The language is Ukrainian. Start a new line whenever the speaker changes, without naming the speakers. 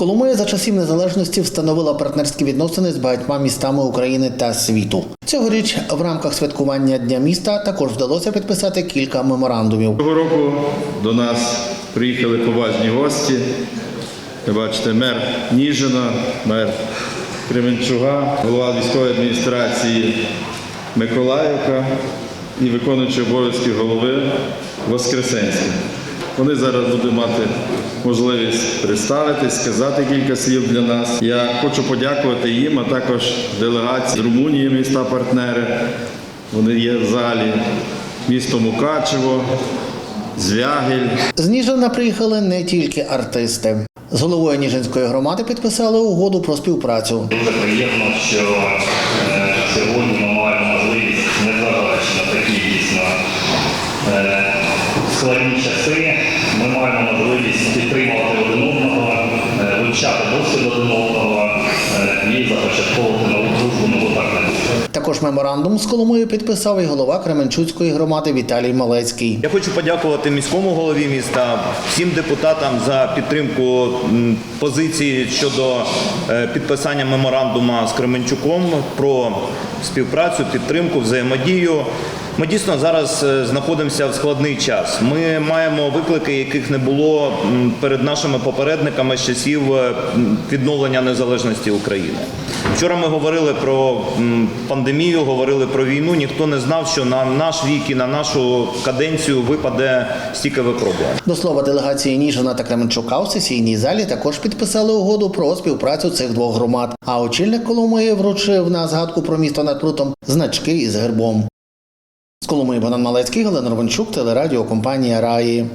Коломия за часів незалежності встановила партнерські відносини з багатьма містами України та світу. Цьогоріч в рамках святкування Дня міста також вдалося підписати кілька меморандумів.
Цього року до нас приїхали поважні гості. Ви бачите, мер Ніжина, мер Кременчуга, голова військової адміністрації Миколаївка і виконуючий обов'язки голови Воскресенський. Вони зараз будуть мати можливість представитись, сказати кілька слів для нас. Я хочу подякувати їм, а також делегації з Румунії, міста партнери. Вони є в залі, місто Мукачево, Звягель,
З Ніжина приїхали не тільки артисти. З головою Ніжинської громади підписали угоду про співпрацю.
Дуже приємно, що е, сьогодні ми маємо можливість, незважаючи на такі дійсно е, складні часи, ми маємо можливість
Також меморандум з Коломиєю підписав і голова Кременчуцької громади Віталій Малецький.
Я хочу подякувати міському голові міста, всім депутатам за підтримку позиції щодо е, підписання меморандума з Кременчуком про співпрацю, підтримку, взаємодію. Ми дійсно зараз е, знаходимося в складний час. Ми маємо виклики, яких не було перед нашими попередниками з часів е, відновлення незалежності України. Вчора ми говорили про пандемію, говорили про війну. Ніхто не знав, що на наш вік і на нашу каденцію випаде стільки випробувань.
До слова, делегації Ніжина та Кременчука у сесійній залі також підписали угоду про співпрацю цих двох громад. А очільник Коломиї вручив на згадку про місто над прутом значки із гербом. З Коломиї Богдан Малецький, Галина Ровенчук, телерадіокомпанія Раї.